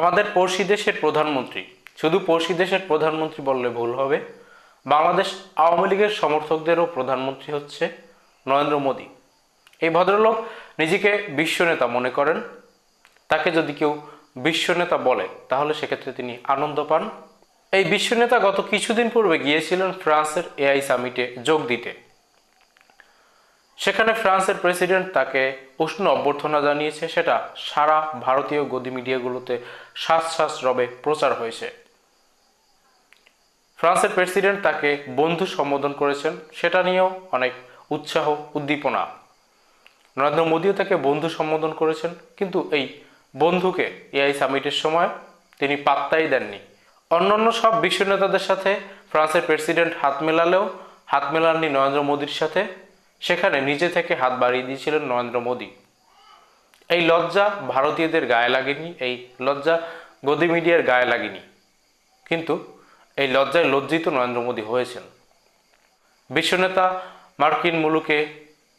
আমাদের পড়শি দেশের প্রধানমন্ত্রী। শুধু পড়শি দেশের প্রধানমন্ত্রী বললে ভুল হবে। বাংলাদেশ আওয়ামী লীগের সমর্থকদেরও প্রধানমন্ত্রী হচ্ছে নরেন্দ্র মোদী। এই ভদ্রলোক নিজেকে বিশ্বনেতা মনে করেন। তাকে যদি কেউ বিশ্বনেতা বলে, তাহলে সেক্ষেত্রে তিনি আনন্দ পান। এই বিশ্বনেতা গত কিছুদিন পূর্বে গিয়েছিলেন ফ্রান্সের এআই সামিটে যোগ দিতে। সেখানে ফ্রান্সের প্রেসিডেন্ট তাকে উষ্ণ অভ্যর্থনা জানিয়েছে, সেটা সারা ভারতীয় গদি মিডিয়াগুলোতে শ্বাস শ্বাস রবে প্রচার হয়েছে। ফ্রান্সের প্রেসিডেন্ট তাকে বন্ধু সম্বোধন করেছেন, সেটা নিয়েও অনেক উৎসাহ, উদ্দীপনা। নরেন্দ্র মোদীও তাকে বন্ধু সম্বোধন করেছেন, কিন্তু এই বন্ধুকে এআই সামিটের সময় তিনি পাত্তাই দেননি। অন্যান্য সব বিশ্ব নেতাদের সাথে ফ্রান্সের প্রেসিডেন্ট হাত মেলালেও, হাত মেলাননি নরেন্দ্র মোদীর সাথে। সেখানে নিজে থেকে হাত বাড়িয়ে দিয়েছিলেন নরেন্দ্র মোদী। এই লজ্জা ভারতীয়দের গায়ে লাগেনি, এই লজ্জা গদি মিডিয়ার গায়ে লাগেনি। কিন্তু এই লজ্জায় লজ্জিত নরেন্দ্র মোদী হয়েছেন। বিশ্বনেতা মার্কিন মুলুকে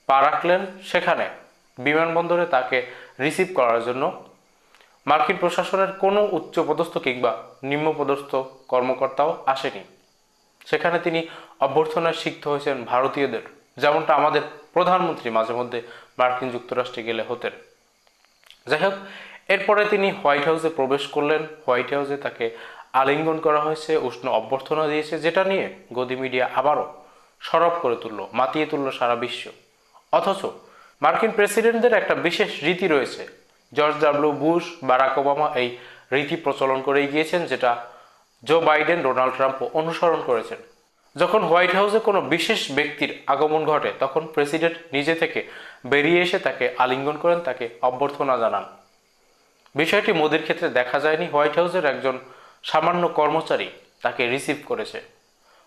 পা রাখলেন সেখানে, বিমানবন্দরে তাকে রিসিভ করার জন্য। মার্কিন প্রশাসনের কোনো উচ্চপদস্থ কিংবা নিম্নপদস্থ কর্মকর্তাও আসেনি। সেখানে তিনি অভ্যর্থনায় সিক্ত হয়েছেন ভারতীয়দের। যেমনটা আমাদের প্রধানমন্ত্রী মাঝে মধ্যে মার্কিন যুক্তরাষ্ট্রে গেলে হতেন। যাই হোক, এরপরে তিনি হোয়াইট হাউসে প্রবেশ করলেন। হোয়াইট হাউসে তাকে আলিঙ্গন করা হয়েছে, উষ্ণ অভ্যর্থনা দিয়েছে, যেটা নিয়ে গদি মিডিয়া আবারও সরব করে তুললো, মাতিয়ে তুলল সারা বিশ্ব। অথচ মার্কিন প্রেসিডেন্টদের একটা বিশেষ রীতি রয়েছে। George W Bush, Barack Obama এই রীতি প্রচলন করেই গিয়েছেন, যেটা জো বাইডেন, ডোনাল্ড ট্রাম্পও অনুসরণ করেছেন। যখন হোয়াইট হাউসে কোনো বিশেষ ব্যক্তির আগমন ঘটে, তখন প্রেসিডেন্ট নিজে থেকে বেরিয়ে এসে তাকে আলিঙ্গন করেন, তাকে অভ্যর্থনা জানান। বিষয়টি মোদির ক্ষেত্রে দেখা যায়নি। হোয়াইট হাউসের একজন সামান্য কর্মচারী তাকে রিসিভ করেছে।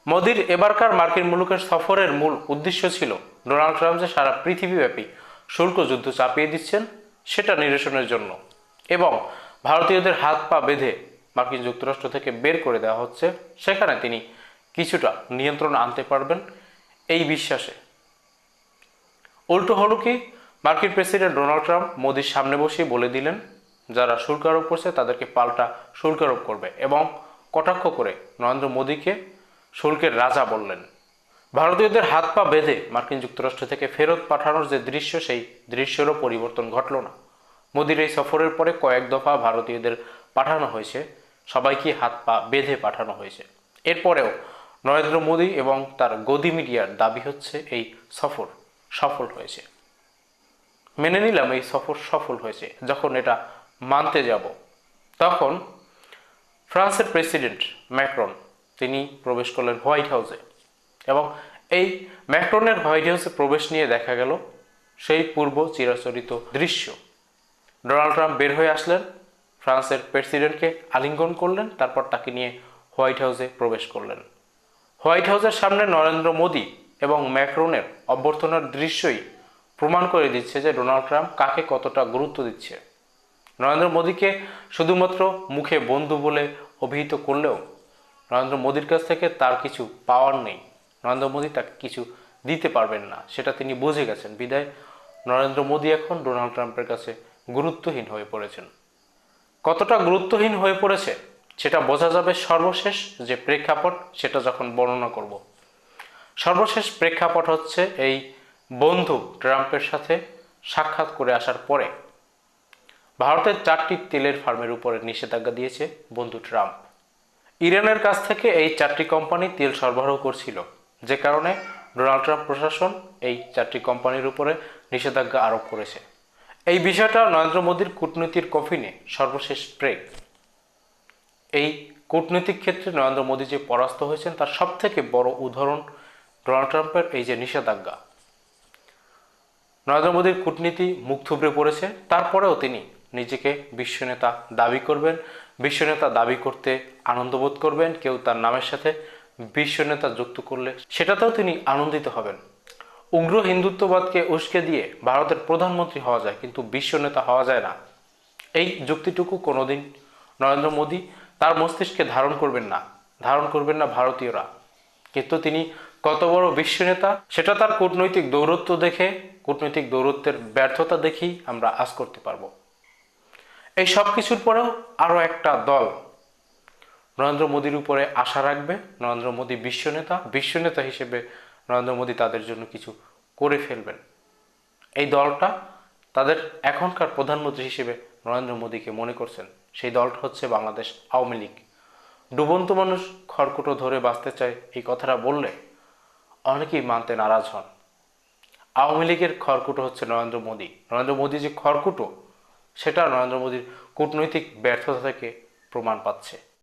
মোদির এবারকার মার্কিন মুলুকের সফরের মূল উদ্দেশ্য ছিল ডোনাল্ড ট্রাম্প যে সারা পৃথিবীব্যাপী শুল্ক যুদ্ধ চাপিয়ে দিচ্ছেন, সেটা নিরসনের জন্য। এবং ভারতীয়দের হাত পা বেঁধে মার্কিন যুক্তরাষ্ট্র থেকে বের করে দেওয়া হচ্ছে। সেখানে তিনি কিছুটা নিয়ন্ত্রণ আনতে পারবেন এই বিশ্বাসে। উল্টো হলো কি, মার্কিন প্রেসিডেন্ট ডোনাল্ড ট্রাম্প মোদির সামনে বসেই বলে দিলেন, যারা শুল্ক আরোপ করছে তাদেরকে পাল্টা শুল্ক আরোপ করবে এবং কটাক্ষ করে নরেন্দ্র মোদীকে শুল্কের রাজা বললেন। ভারতীয়দের হাত পা বেঁধে মার্কিন যুক্তরাষ্ট্র থেকে ফেরত পাঠানোর যে দৃশ্য, সেই দৃশ্যেরও পরিবর্তন ঘটল না। মোদির এই সফরের পরে কয়েক দফা ভারতীয়দের পাঠানো হয়েছে, সবাইকে হাত পা বেঁধে পাঠানো হয়েছে। এরপরেও নরেন্দ্র মোদী এবং তার গদি মিডিয়ার দাবি হচ্ছে এই সফর সফল হয়েছে। মেনে নিলাম এই সফর সফল হয়েছে। যখন এটা মানতে যাব, তখন ফ্রান্সের প্রেসিডেন্ট ম্যাক্রন, তিনি প্রবেশ করলেন হোয়াইট হাউসে এবং এই ম্যাক্রনের হোয়াইট হাউসে প্রবেশ নিয়ে দেখা গেল সেই পূর্ব চিরাচরিত দৃশ্য। ডোনাল্ড ট্রাম্প বের হয়ে আসলেন, ফ্রান্সের প্রেসিডেন্টকে আলিঙ্গন করলেন, তারপর তাকে নিয়ে হোয়াইট হাউসে প্রবেশ করলেন। হোয়াইট হাউসের সামনে নরেন্দ্র মোদী এবং ম্যাক্রনের অভ্যর্থনার দৃশ্যই প্রমাণ করে দিচ্ছে যে ডোনাল্ড ট্রাম্প কাকে কতটা গুরুত্ব দিচ্ছে। নরেন্দ্র মোদীকে শুধুমাত্র মুখে বন্ধু বলে অভিহিত করলেও নরেন্দ্র মোদীর কাছ থেকে তার কিছু পাওয়ার নেই। নরেন্দ্র মোদী তাকে কিছু দিতে পারবেন না, সেটা তিনি বুঝে গেছেন। বিদায়, নরেন্দ্র মোদী এখন ডোনাল্ড ট্রাম্পের কাছে গুরুত্বহীন হয়ে পড়েছেন। কতটা গুরুত্বহীন হয়ে পড়েছে সেটা বোঝা যাবে সর্বশেষ যে প্রেক্ষাপট সেটা যখন বর্ণনা করব। সর্বশেষ প্রেক্ষাপট হচ্ছে এই বন্ধু ট্রাম্পের সাথে সাক্ষাৎ করে আসার পরে ভারতের চারটি তেলের ফার্মের উপরে নিষেধাজ্ঞা দিয়েছে বন্ধু ট্রাম্প। ইরানের কাছ থেকে এই চারটি কোম্পানি তেল সরবরাহ করছিল, যে কারণে ডোনাল্ড ট্রাম্প প্রশাসন এই চারটি কোম্পানির উপরে নিষেধাজ্ঞা আরোপ করেছে। এই বিষয়টা নরেন্দ্র মোদীর কূটনীতির কফিনে সর্বশেষ ব্রেক এই কূটনৈতিক ক্ষেত্রে নরেন্দ্র মোদী যে পরাস্ত হয়েছেন, তার সব থেকে বড় উদাহরণ ডোনাল্ড ট্রাম্পের এই যে নিষেধাজ্ঞা। নরেন্দ্র মোদীর কূটনীতি মুখ থুবড়ে পড়েছে, তারপরেও তিনি নিজেকে বিশ্বনেতা দাবি করবেন, বিশ্বনেতা দাবি করতে আনন্দবোধ করবেন, কেউ তার নামের সাথে বিশ্বনেতা যুক্ত করলে সেটাতেও তিনি আনন্দিত হবেন। উগ্র হিন্দুত্ববাদকে উস্কে দিয়ে ভারতের প্রধানমন্ত্রী হওয়া যায়, কিন্তু বিশ্বনেতা হওয়া যায় না। এই যুক্তিটুকু কোনোদিন নরেন্দ্র মোদী তার মস্তিষ্কে ধারণ করবেন না, ধারণ করবেন না ভারতীয়রা। কিন্তু তিনি কত বড় বিশ্ব নেতা সেটা তার কূটনৈতিক দৌরত্ব দেখে, কূটনৈতিক দৌরত্বের ব্যর্থতা দেখেই আমরা আজ করতে পারব। এই সব কিছুর পরেও আরও একটা দল নরেন্দ্র মোদীর উপরে আশা রাখবে, নরেন্দ্র মোদী বিশ্ব নেতা বিশ্ব নেতা হিসেবে নরেন্দ্র মোদী তাদের জন্য কিছু করে ফেলবেন। এই দলটা তাদের এখনকার প্রধানমন্ত্রী হিসেবে নরেন্দ্র মোদীকে মনে করছেন। সেই দলটা হচ্ছে বাংলাদেশ আওয়ামী লীগ। ডুবন্ত মানুষ খড়কুটো ধরে বাঁচতে চায় এই কথাটা বললে অনেকেই মানতে নারাজ হন। আওয়ামী লীগের খড়কুটো হচ্ছে নরেন্দ্র মোদী। নরেন্দ্র মোদী যে খড়কুটো, সেটা নরেন্দ্র মোদীর কূটনৈতিক ব্যর্থতা থেকে প্রমাণ পাচ্ছে।